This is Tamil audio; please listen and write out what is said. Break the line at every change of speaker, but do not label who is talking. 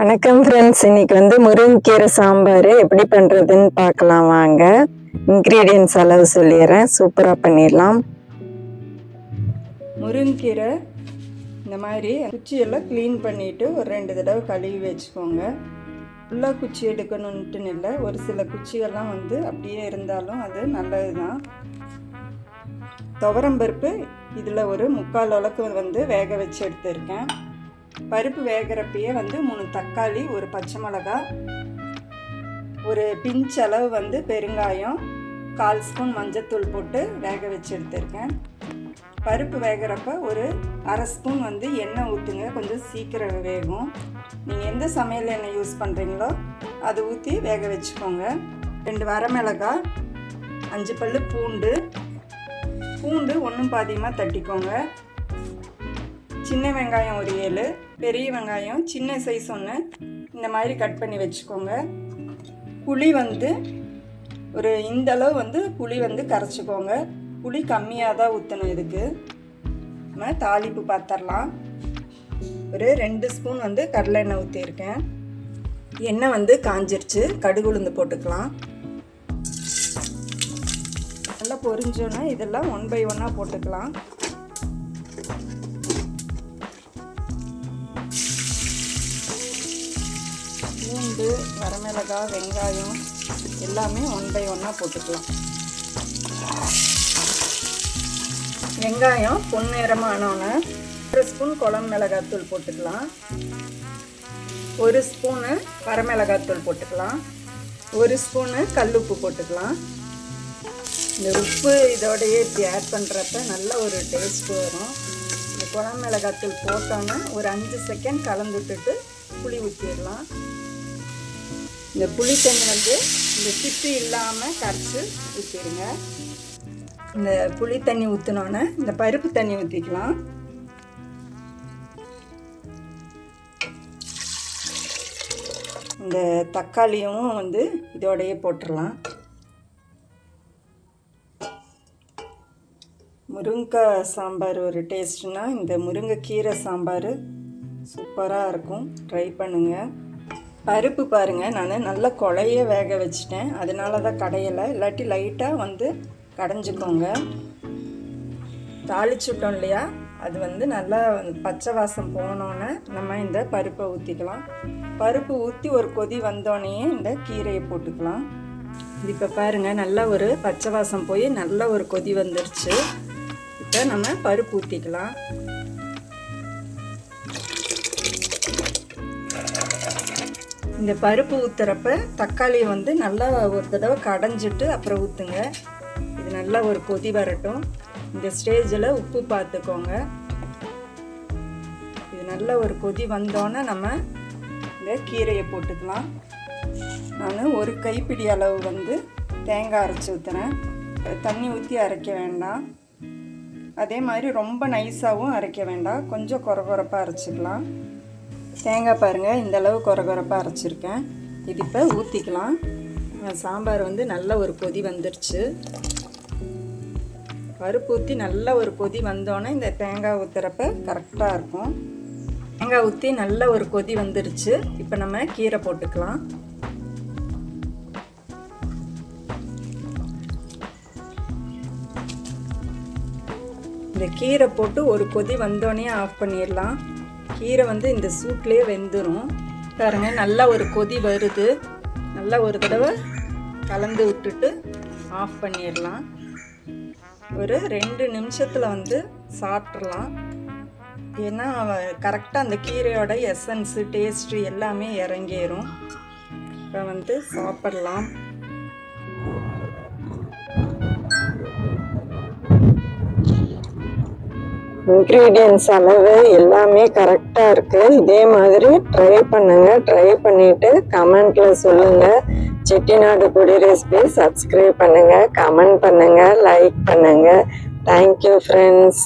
வணக்கம் ஃப்ரெண்ட்ஸ் இன்னைக்கு வந்து முருங்கைக்கீரை சாம்பார் எப்படி பண்ணுறதுன்னு பார்க்கலாம் வாங்க. இன்க்ரீடியன்ஸ் அளவு சொல்லிடுறேன். சூப்பராக பண்ணிடலாம். முருங்கைக்கீரை இந்த மாதிரி குச்சியெல்லாம் க்ளீன் பண்ணிவிட்டு ஒரு ரெண்டு தடவை கழுவி வச்சுக்கோங்க. ஃபுல்லாக குச்சி எடுக்கணுன்ட்டுன்னு இல்லை. ஒரு சில குச்சிகள்லாம் வந்து அப்படியே இருந்தாலும் அது நல்லது தான் துவரம்பருப்பு இதில் ஒரு முக்கால் அளவுக்கு வந்து வேக வச்சு எடுத்திருக்கேன். பருப்பு வேகிறப்பயே வந்து மூணு தக்காளி ஒரு பச்சை மிளகா ஒரு பிஞ்ச் அளவு வந்து பெருங்காயம் கால் ஸ்பூன் மஞ்சத்தூள் போட்டு வேக வச்சு எடுத்திருக்கேன். பருப்பு வேகிறப்ப ஒரு அரை ஸ்பூன் வந்து எண்ணெய் ஊற்றுங்க கொஞ்சம் சீக்கிரம் வேகும். நீங்கள் எந்த சமையல் எண்ணெய் யூஸ் பண்ணுறீங்களோ அதை ஊற்றி வேக வச்சுக்கோங்க. ரெண்டு வரமிளகாய் அஞ்சு பல் பூண்டு. பூண்டு ஒன்றும் பாதியமாக தட்டிக்கோங்க. சின்ன வெங்காயம் ஒரு ஏழு பெரிய வெங்காயம் சின்ன சைஸ் ஒன்று இந்த மாதிரி கட் பண்ணி வச்சுக்கோங்க. புளி வந்து ஒரு இந்த அளவு வந்து புளி வந்து கரைச்சிக்கோங்க. புளி கம்மியாக தான் ஊற்றணும் இதுக்கு. நம்ம தாளிப்பு பார்த்துடலாம் ஒரு ரெண்டு ஸ்பூன் வந்து கடலை எண்ணெய் ஊற்றியிருக்கேன் எண்ணெய் வந்து காஞ்சிருச்சு. கடுகு உளுந்து போட்டுக்கலாம். நல்லா பொரிஞ்சோன்னா இதெல்லாம் ஒன் பை ஒன்னாக போட்டுக்கலாம். பூண்டு வரமிளகாய் வெங்காயம் எல்லாமே ஒன் பை ஒன்னாக போட்டுக்கலாம். வெங்காயம் பொன்னிறமானோன்னு ஒரு ஸ்பூன் குளம் மிளகாத்தூள் போட்டுக்கலாம். ஒரு ஸ்பூனு வரமிளகாத்தூள் போட்டுக்கலாம். ஒரு ஸ்பூனு கல்லுப்பு போட்டுக்கலாம். இந்த உப்பு இதோடையே இப்படி ஆட் பண்ணுறப்ப நல்ல ஒரு டேஸ்ட் வரும். இந்த குளம் மிளகாத்தூள் போட்டோன்னே ஒரு அஞ்சு செகண்ட் கலந்து விட்டுட்டு புளி ஊற்றிடலாம் இந்த புளித்தண்ணி வந்து இந்த சிப்பி இல்லாமல் கரைச்சி ஊற்றிடுங்க இந்த புளி தண்ணி ஊற்றினோன்னே இந்த பருப்பு தண்ணி ஊற்றிக்கலாம் இந்த தக்காளியும் வந்து இதோடையே போட்டுடலாம் முருங்கைக்காய் சாம்பார் ஒரு டேஸ்ட்னா இந்த முருங்கைக்கீரை சாம்பார் சூப்பராக இருக்கும். ட்ரை பண்ணுங்கள் பருப்பு பாருங்கள் நான் நல்லா குழைய வேக வச்சிட்டேன். அதனால தான் கடையலை. இல்லாட்டி லைட்டாக வந்து கடைஞ்சிக்கோங்க. தாளிச்சுட்டோம் இல்லையா? அது வந்து நல்லா பச்சை வாசம் போனோன்னே நம்ம இந்த பருப்பை ஊற்றிக்கலாம் பருப்பு ஊற்றி ஒரு கொதி வந்தோடனே இந்த கீரையை போட்டுக்கலாம். இது இப்போ பாருங்கள் நல்லா ஒரு பச்சை வாசம் போய் நல்ல ஒரு கொதி வந்துருச்சு. இப்போ நம்ம பருப்பு ஊற்றிக்கலாம் இந்த பருப்பு ஊற்றுறப்ப தக்காளியை வந்து நல்லா ஒரு தடவை கடைஞ்சிட்டு அப்புறம் ஊற்றுங்க இது நல்லா ஒரு கொதி வரட்டும். இந்த ஸ்டேஜில் உப்பு பார்த்துக்கோங்க இது நல்ல ஒரு கொதி வந்தோன்னே நம்ம இந்த கீரையை போட்டுக்கலாம். நான் ஒரு கைப்பிடி அளவு வந்து தேங்காய் அரைச்சி ஊற்றுறேன் தண்ணி ஊற்றி அரைக்க வேண்டாம். அதே மாதிரி ரொம்ப நைஸாகவும் அரைக்க வேண்டாம். கொஞ்சம் குறை குறைப்பாக அரைச்சிக்கலாம். தேங்காய் பாருங்கள் இந்த அளவு குறை குறைப்பாக அரைச்சிருக்கேன். இது இப்போ ஊற்றிக்கலாம் சாம்பார் வந்து நல்ல ஒரு கொதி வந்துருச்சு. பருப்பு ஊற்றி நல்ல ஒரு கொதி வந்தோன்னே இந்த தேங்காய் ஊற்றுறப்ப கரெக்டாக இருக்கும். தேங்காய் ஊற்றி நல்ல ஒரு கொதி வந்துருச்சு. இப்போ நம்ம கீரை போட்டுக்கலாம். இந்த கீரை போட்டு ஒரு கொதி வந்தோடனே ஆஃப் பண்ணிடலாம். கீரை வந்து இந்த சூட்லேயே வெந்துடும் பாருங்க நல்லா ஒரு கொதி வருது. நல்லா ஒரு தடவை கலந்து விட்டுட்டு ஆஃப் பண்ணிடலாம். ஒரு ரெண்டு நிமிஷத்தில் வந்து சாப்பிட்றலாம் ஏன்னா கரெக்டாக அந்த கீரையோட எசன்ஸு டேஸ்ட்டு எல்லாமே இறங்கிடும் இப்போ வந்து சாப்பிட்லாம். இன்க்ரீடியன்ஸ் அளவு எல்லாமே கரெக்டாக இருக்குது இதே மாதிரி ட்ரை பண்ணுங்கள் ட்ரை பண்ணிவிட்டு கமெண்ட்டில் சொல்லுங்கள் செட்டிநாடு குடி ரெசிபி சப்ஸ்கிரைப் பண்ணுங்கள் கமெண்ட் பண்ணுங்கள் லைக் பண்ணுங்கள் தேங்க்யூ ஃப்ரெண்ட்ஸ்